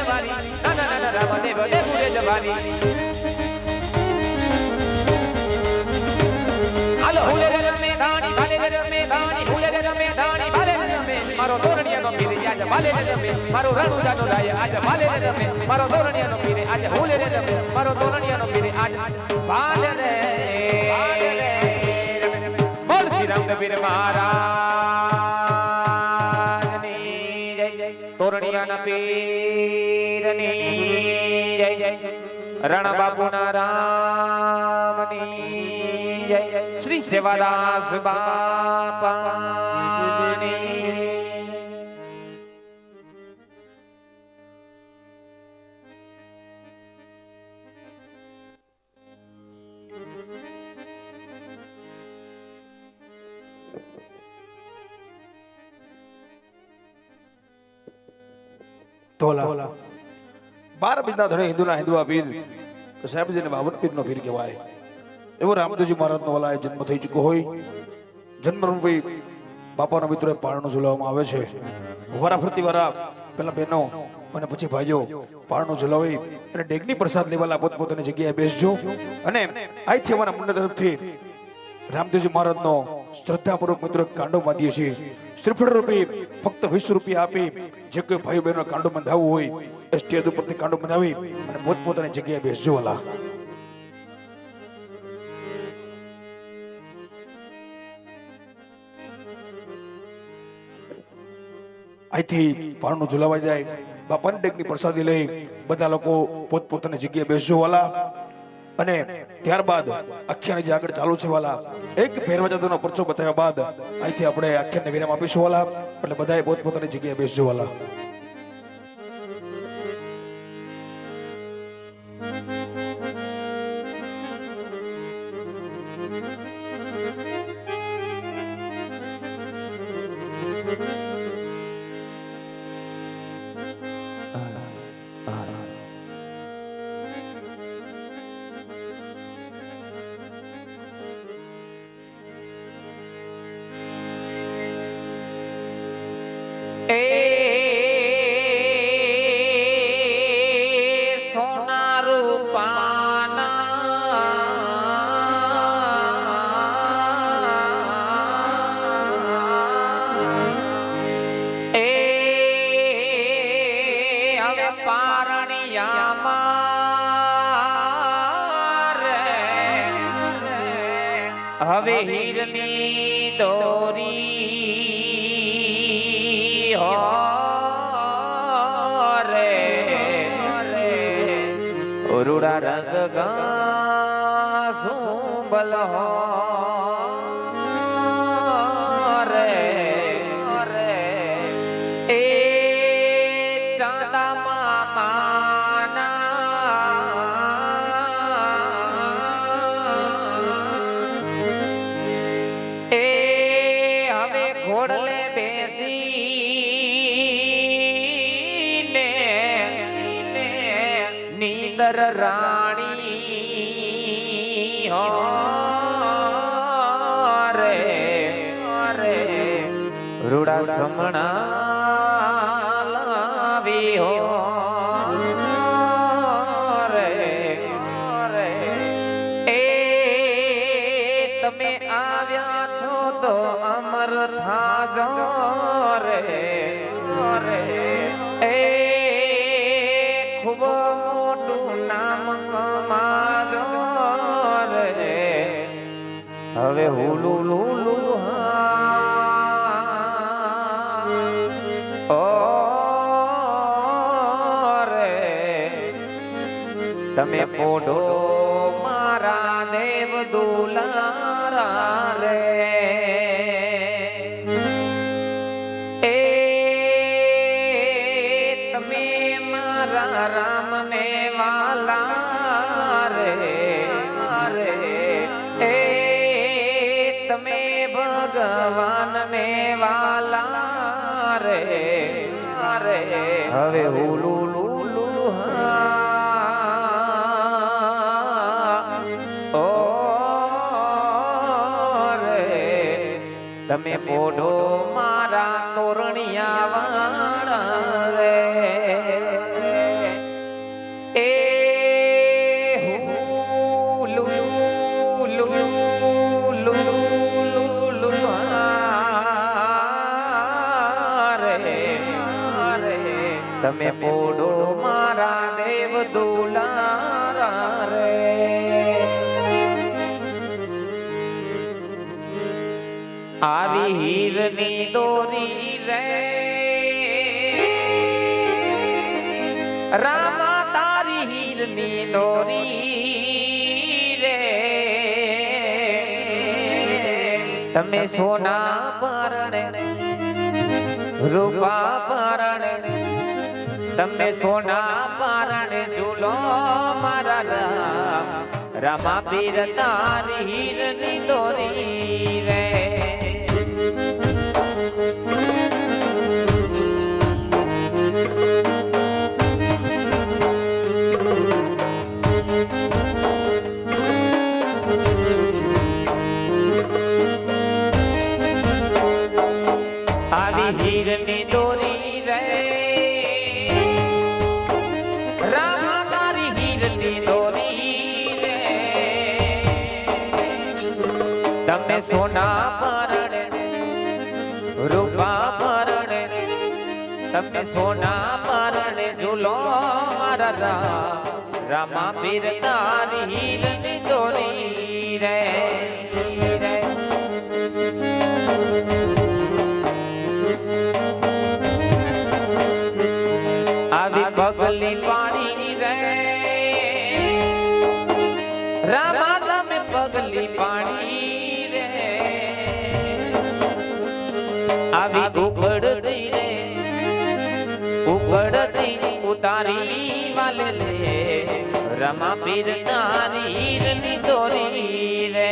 જવારી નાના નાના રમે રમે રમે રમે. મારો તોરણિયાનો પીરે આજ રમે. મારો રણુજાનો રાય આજ ભાલે રમે. મારો તોરણિયાનો પીરે આજ હુલે રમે. મારો તોરણિયાનો પીરે આજ ભાલે શ્રી રામદેવીર મહારાજની જય. જય તોરણિયાના પીરની રણ બાપુના રામની જય શ્રી સેવાદાસ બાપાની તોલા. બાર બીજના ધણે હિન્દુના હિન્દુઆ પીર તો સાહેબજીને બાવન પીરનો પીર કહેવાય. એવો રામદેવજી મહારાજનો વલાએ જન્મ થઈ ચૂક્યો હોય. જન્મરૂપી બાપાનો મિત્રો પારણું ઝુલાવવામાં આવે છે. વારાફરતી વારા પેલા બહેનો અને પછી ભાઈઓ પારણું ઝુલાવી અને ડેગની પ્રસાદ લેવાલા પોતપોતાની જગ્યાએ બેસજો. અને અહીંથી અમારા મંડળ તરફથી રામદેવજી મહારાજનો શ્રદ્ધાપૂર્વક મિત્રો કાંડો બાંધીએ છીએ. શ્રીફળ રૂપી ફક્ત વીસ રૂપિયા આપી જે કોઈ ભાઈ બહેનો કાંડો બંધાવવું હોય સ્ટેજ ઉપરથી કાંડો બનાવી અને પોતપોતાની જગ્યાએ બેસજો વાલા અહીંથી પાણનું ઝુલાવા જાય. બાપાની ડેકની પ્રસાદી લઈ બધા લોકો પોતપોતાની જગ્યાએ બેસજો વાલા અને ત્યારબાદ આખ્યાન જે આગળ ચાલુ છે વાલા, એક ભેરવાજાદોનો પરચો બતાવ્યા બાદ અહીંથી આપણે આખ્યાનને વિરામ આપીશું વાલા. એટલે બધાએ પોતપોતાની જગ્યાએ બેસજો વાલા હવે હીરની દોરી રે ઉરુડા રંગ ગા સુંબલ હો રે રૂડા સમણા તમે પોઢો મારા દેવ દુલારા રે. મોઢો મારા તોરણિયા વાણ રે એ હું લુલુ લુલુ લુલુ રે તમે મોઢો હીરની દોરી રે રામા તારી હીરની દોરી રે તમે સોના પરણે રૂપા પરણે તમે સોના પરણે ઝૂલો મારા રામ રામા પીર તારી હીરની દોરી રે સોના પરણે રૂપા પરણે તમે સોના પરણે ઝૂલો મારા રામ. રામા પીર દોરી રે. આવી ઉકળતી રે ઉકળતી ઉતારી વાલે લે રમા પીર તારી દોરી રે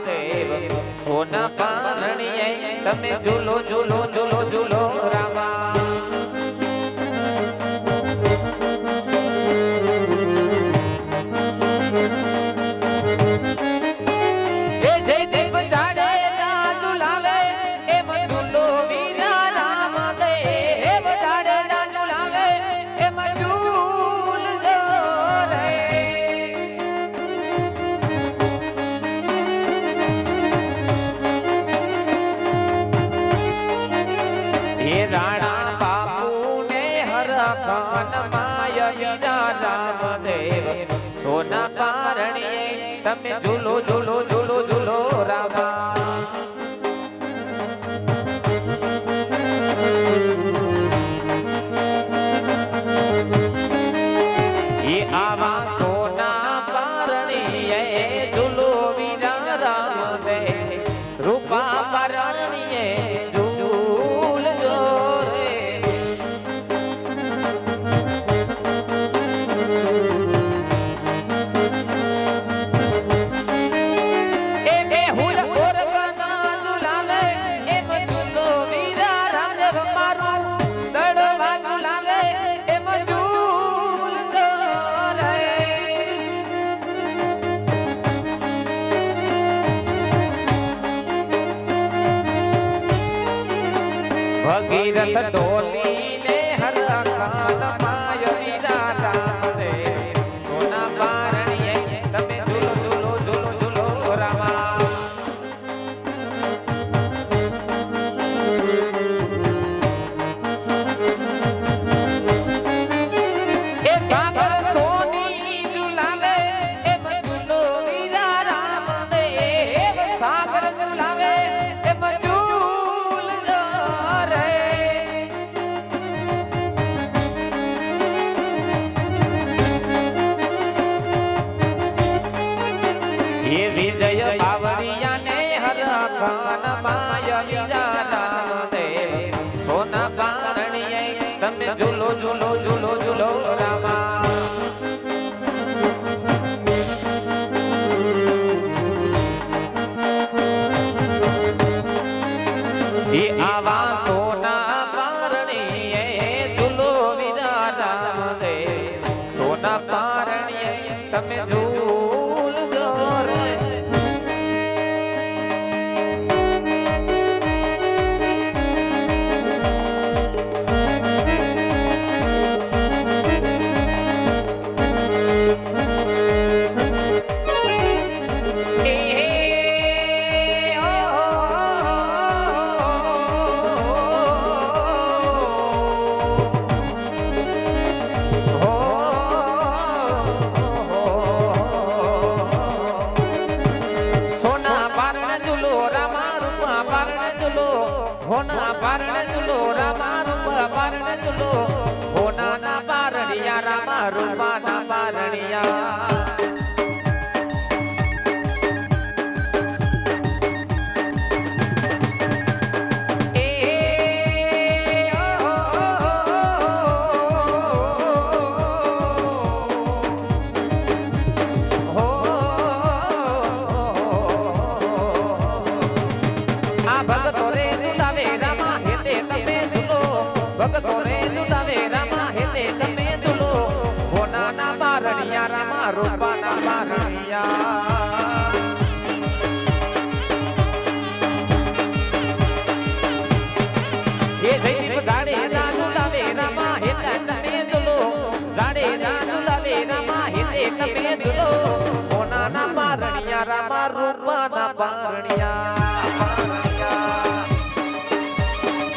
રામ દેવ સોના પારણીએ તમે ઝૂલો ઝૂલો ઝૂલો ઝૂલો રામા. તમે ઝૂલો ઝૂલો ઝૂલો ઝૂલો રામા. ભગીરથ ડોલી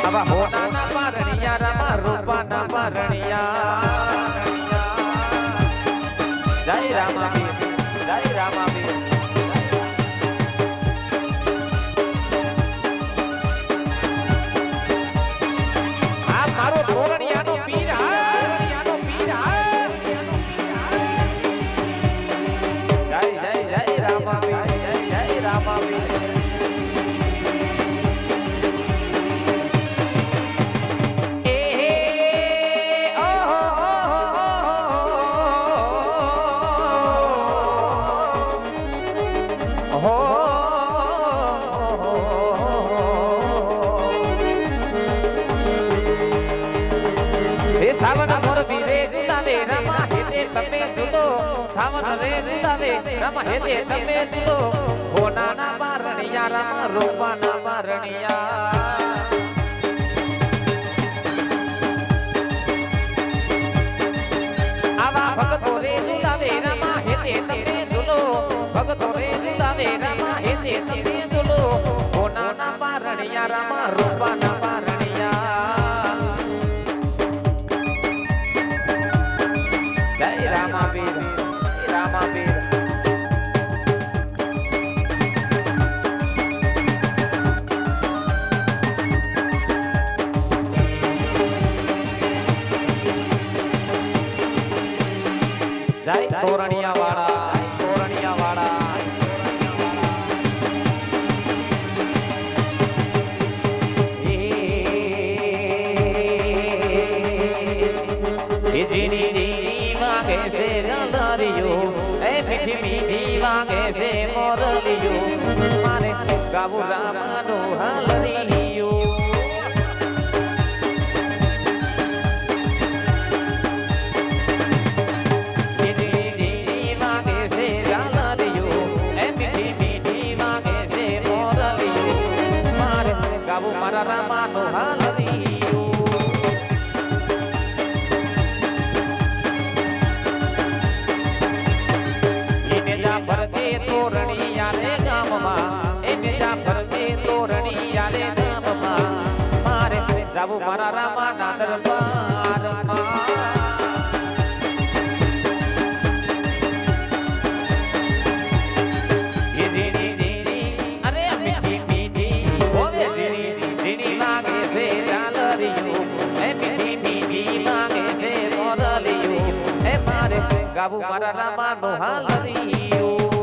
આવા હો નાના પરણિયા રામા રૂપાના પરણિયા. સાવન મોરબી રે જુદાવે રમા હેતે તમે જુદો સાવન રે જુદાવે રમા હેતે તમે જુદો હોનાના બારણિયા, રમા રોપાના બારણિયા. આવા ભગતો રે જુદાવે રમા હેતે તમે જુદો ભગતો રે જુદાવે રમા હેતે તમે જુદો હોનાના બારણિયા, રમા રોપાના બારણિયા. કરવાનો હલરિયો એને જા ફરતે તોરણિયા રે ગામમાં એને જા ફરતે તોરણિયા મારા રામા ના દરબાર. ગાવું મારા રામા નો હાલ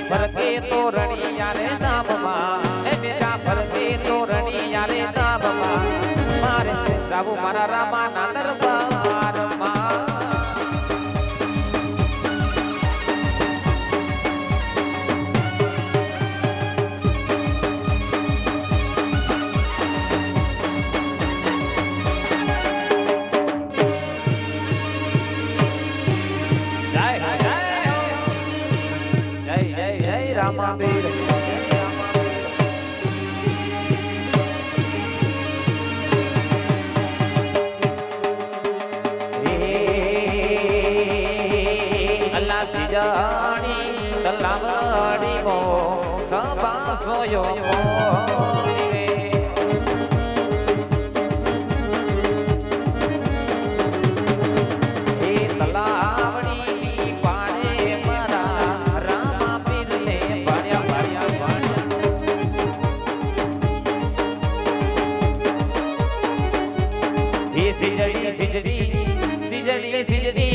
ફરતે તો રણી યારે નામમાં એ બેટા ફરતે તો રણી યારે નામમાં મારે જાવું મારા રામા નાનર એ સિજરી સિજરી સિજરી સિજરી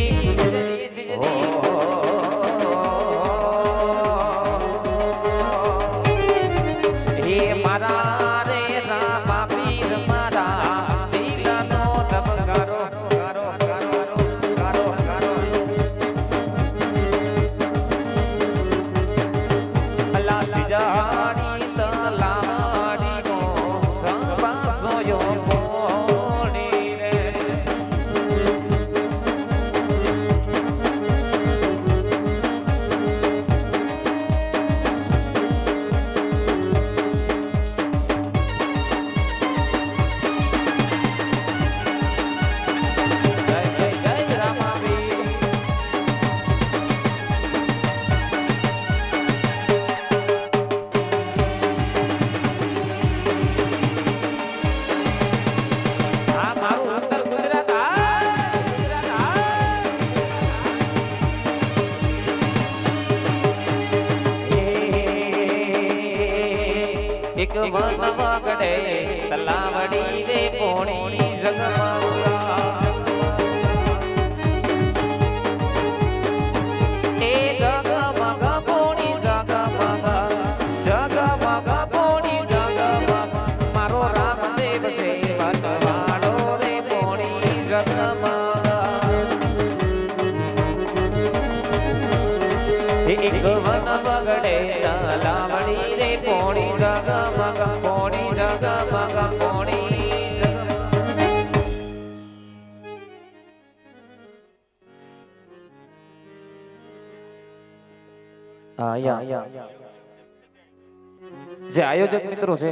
આયોજક મિત્રો છે,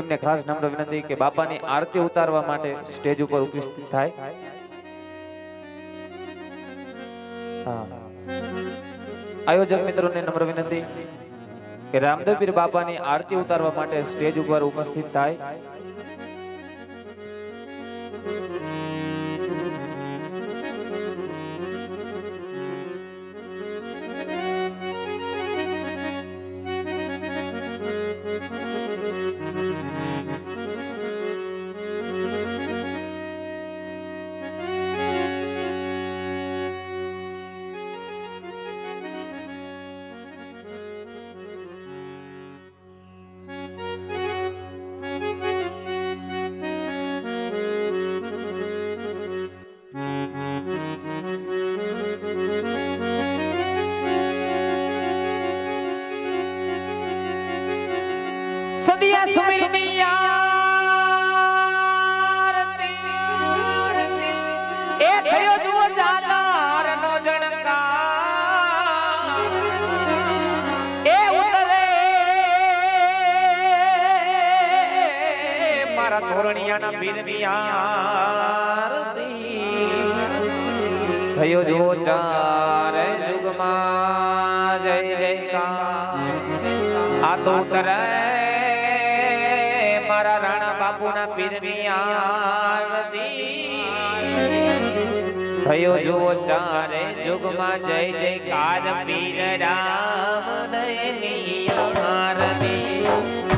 એમને ખાસ નમ્ર વિનંતી કે બાપાની આરતી ઉતારવા માટે સ્ટેજ ઉપર ઉપસ્થિત થાય. આયોજક મિત્રોને નમ્ર વિનંતી કે રામદેવપીર બાપાની આરતી ઉતારવા માટે સ્ટેજ ઉપર ઉપસ્થિત થાય. થયો જો ચાર જુગમાં જય જયકાર આ તો ઉતરે મારા રાણા બાપુના પીરમિયારતી થયો જો ચાર જુગમાં જય જયકાર પીર રામ દયની આરતી